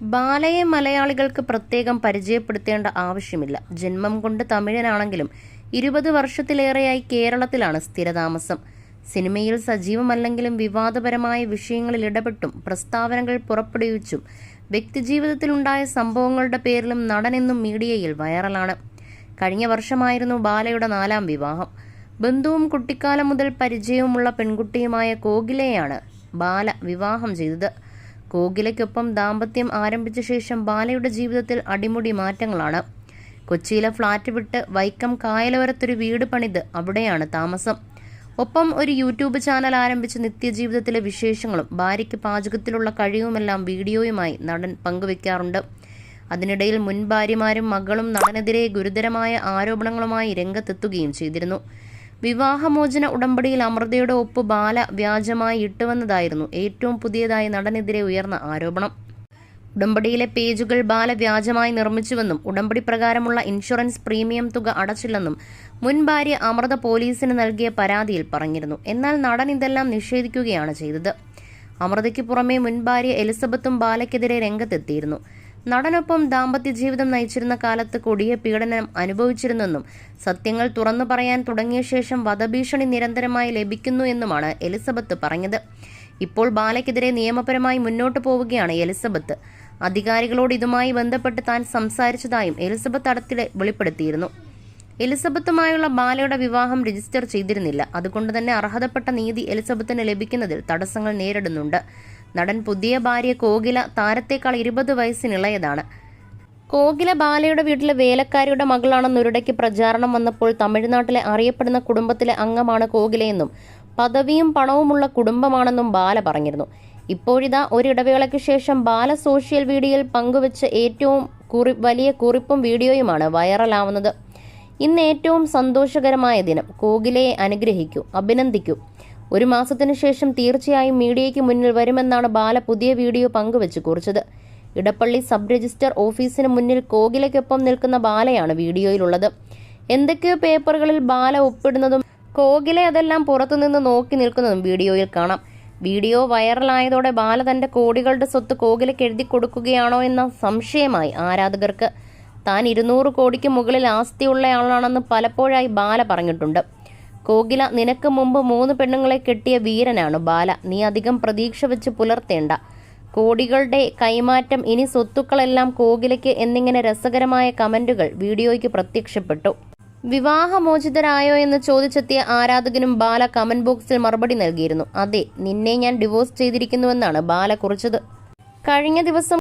ബാലയെ മലയാളികൾക്ക് പ്രത്യേകം പരിചയപ്പെടുത്തേണ്ട ആവശ്യമില്ല. ജന്മം കൊണ്ട് തമിഴനാണെങ്കിലും ഇരുപത് വർഷത്തിലേറെയായി കേരളത്തിലാണ് സ്ഥിരതാമസം. സിനിമയിൽ സജീവമല്ലെങ്കിലും വിവാദപരമായ വിഷയങ്ങളിൽ ഇടപെട്ടും പ്രസ്താവനകൾ പുറപ്പെടുവിച്ചും വ്യക്തിജീവിതത്തിലുണ്ടായ സംഭവങ്ങളുടെ പേരിലും നടനെന്നും മീഡിയയിൽ വൈറലാണ്. കഴിഞ്ഞ വർഷമായിരുന്നു ബാലയുടെ നാലാം വിവാഹം. ബന്ധുവും കുട്ടിക്കാലം മുതൽ പരിചയവുമുള്ള പെൺകുട്ടിയുമായ കോകിലയാണ് ബാല വിവാഹം ചെയ്തത്. കോകിലയ്ക്കൊപ്പം ദാമ്പത്യം ആരംഭിച്ച ശേഷം ബാലയുടെ ജീവിതത്തിൽ അടിമുടി മാറ്റങ്ങളാണ്. കൊച്ചിയിലെ ഫ്ളാറ്റ് വിട്ട് വൈക്കം കായലോരത്തൊരു വീട് പണിത് അവിടെയാണ് താമസം. ഒപ്പം ഒരു യൂട്യൂബ് ചാനൽ ആരംഭിച്ച് നിത്യജീവിതത്തിലെ വിശേഷങ്ങളും ഭാര്യയ്ക്ക് പാചകത്തിലുള്ള കഴിവുമെല്ലാം വീഡിയോയുമായി നടൻ പങ്കുവെക്കാറുണ്ട്. അതിനിടയിൽ മുൻ ഭാര്യമാരും മകളും നടനെതിരെ ഗുരുതരമായ ആരോപണങ്ങളുമായി രംഗത്തെത്തുകയും ചെയ്തിരുന്നു. വിവാഹമോചന ഉടമ്പടിയിൽ അമൃതയുടെ ഒപ്പ് ബാല വ്യാജമായി ഇട്ടുവന്നതായിരുന്നു ഏറ്റവും പുതിയതായി നടനെതിരെ ഉയർന്ന ആരോപണം. ഉടമ്പടിയിലെ പേജുകൾ ബാല വ്യാജമായി നിർമ്മിച്ചുവെന്നും ഉടമ്പടി പ്രകാരമുള്ള ഇൻഷുറൻസ് പ്രീമിയം തുക അടച്ചില്ലെന്നും മുൻ ഭാര്യ അമൃത പോലീസിന് നൽകിയ പരാതിയിൽ പറഞ്ഞിരുന്നു. എന്നാൽ നടൻ ഇതെല്ലാം നിഷേധിക്കുകയാണ് ചെയ്തത്. അമൃതയ്ക്ക് പുറമെ മുൻ ഭാര്യ എലിസബത്തും ബാലയ്ക്കെതിരെ രംഗത്തെത്തിയിരുന്നു. നടനൊപ്പം ദാമ്പത്യ ജീവിതം നയിച്ചിരുന്ന കാലത്ത് കൊടിയ പീഡനം അനുഭവിച്ചിരുന്നെന്നും സത്യങ്ങൾ തുറന്നു പറയാൻ തുടങ്ങിയ ശേഷം വധഭീഷണി നിരന്തരമായി ലഭിക്കുന്നു എന്നുമാണ് എലിസബത്ത് പറഞ്ഞത്. ഇപ്പോൾ ബാലയ്ക്കെതിരെ നിയമപരമായി മുന്നോട്ടു പോവുകയാണ് എലിസബത്ത്. അധികാരികളോട് ഇതുമായി ബന്ധപ്പെട്ട് താൻ സംസാരിച്ചതായും എലിസബത്ത് അടുത്തിടെ വെളിപ്പെടുത്തിയിരുന്നു. എലിസബത്തുമായുള്ള ബാലയുടെ വിവാഹം രജിസ്റ്റർ ചെയ്തിരുന്നില്ല. അതുകൊണ്ട് തന്നെ അർഹതപ്പെട്ട നീതി എലിസബത്തിന് ലഭിക്കുന്നതിൽ തടസ്സങ്ങൾ നേരിടുന്നുണ്ട്. നടൻ പുതിയ ഭാര്യ കോകില താരത്തേക്കാൾ ഇരുപത് വയസ്സിനിളയതാണ് കോകില ബാലയുടെ വീട്ടിലെ വേലക്കാരിയുടെ മകളാണെന്നൊരിടയ്ക്ക് പ്രചാരണം വന്നപ്പോൾ തമിഴ്നാട്ടിലെ അറിയപ്പെടുന്ന കുടുംബത്തിലെ അംഗമാണ് കോകിലയെന്നും പദവിയും പണവുമുള്ള കുടുംബമാണെന്നും ബാല പറഞ്ഞിരുന്നു. ഇപ്പോഴിതാ ഒരിടവേളയ്ക്ക് ശേഷം ബാല സോഷ്യൽ മീഡിയയിൽ പങ്കുവച്ച ഏറ്റവും കുറി വലിയ കുറിപ്പും വീഡിയോയുമാണ് വൈറലാവുന്നത്. ഇന്ന് ഏറ്റവും സന്തോഷകരമായ ദിനം. കോകിലയെ അനുഗ്രഹിക്കൂ അഭിനന്ദിക്കൂ. ഒരു മാസത്തിനു ശേഷം തീർച്ചയായും മീഡിയയ്ക്ക് മുന്നിൽ വരുമെന്നാണ് ബാല പുതിയ വീഡിയോ പങ്കുവച്ച് കുറിച്ചത്. ഇടപ്പള്ളി സബ് രജിസ്റ്റർ ഓഫീസിന് മുന്നിൽ കോകിലയ്ക്കൊപ്പം നിൽക്കുന്ന ബാലയാണ് വീഡിയോയിലുള്ളത്. എന്തൊക്കെയോ പേപ്പറുകളിൽ ബാല ഒപ്പിടുന്നതും കോകില അതെല്ലാം പുറത്തുനിന്ന് നോക്കി നിൽക്കുന്നതും വീഡിയോയിൽ കാണാം. വീഡിയോ വൈറലായതോടെ ബാല തന്റെ കോടികളുടെ സ്വത്ത് കോകിലയ്ക്ക് എഴുതി കൊടുക്കുകയാണോ എന്ന സംശയമായി ആരാധകർക്ക്. താൻ ഇരുന്നൂറ് കോടിക്ക് മുകളിൽ ആസ്തിയുള്ളയാളാണെന്ന് പലപ്പോഴായി ബാല പറഞ്ഞിട്ടുണ്ട്. കോകില നിനക്ക് മുമ്പ് മൂന്ന് പെണ്ണുങ്ങളെ കെട്ടിയ വീരനാണ് ബാല. നീ അധികം പ്രതീക്ഷ വെച്ച് പുലർത്തേണ്ട. കോടികളുടെ കൈമാറ്റം ഇനി സ്വത്തുക്കളെല്ലാം കോകിലയ്ക്ക് എന്നിങ്ങനെ രസകരമായ കമന്റുകൾ വീഡിയോയ്ക്ക് പ്രത്യക്ഷപ്പെട്ടു. വിവാഹമോചിതരായോ എന്ന് ചോദിച്ചെത്തിയ ആരാധകനും ബാല കമന്റ് ബോക്സിൽ മറുപടി നൽകിയിരുന്നു. അതെ നിന്നെ ഞാൻ ഡിവോഴ്സ് ചെയ്തിരിക്കുന്നുവെന്നാണ് ബാല കുറിച്ചത്. കഴിഞ്ഞ ദിവസം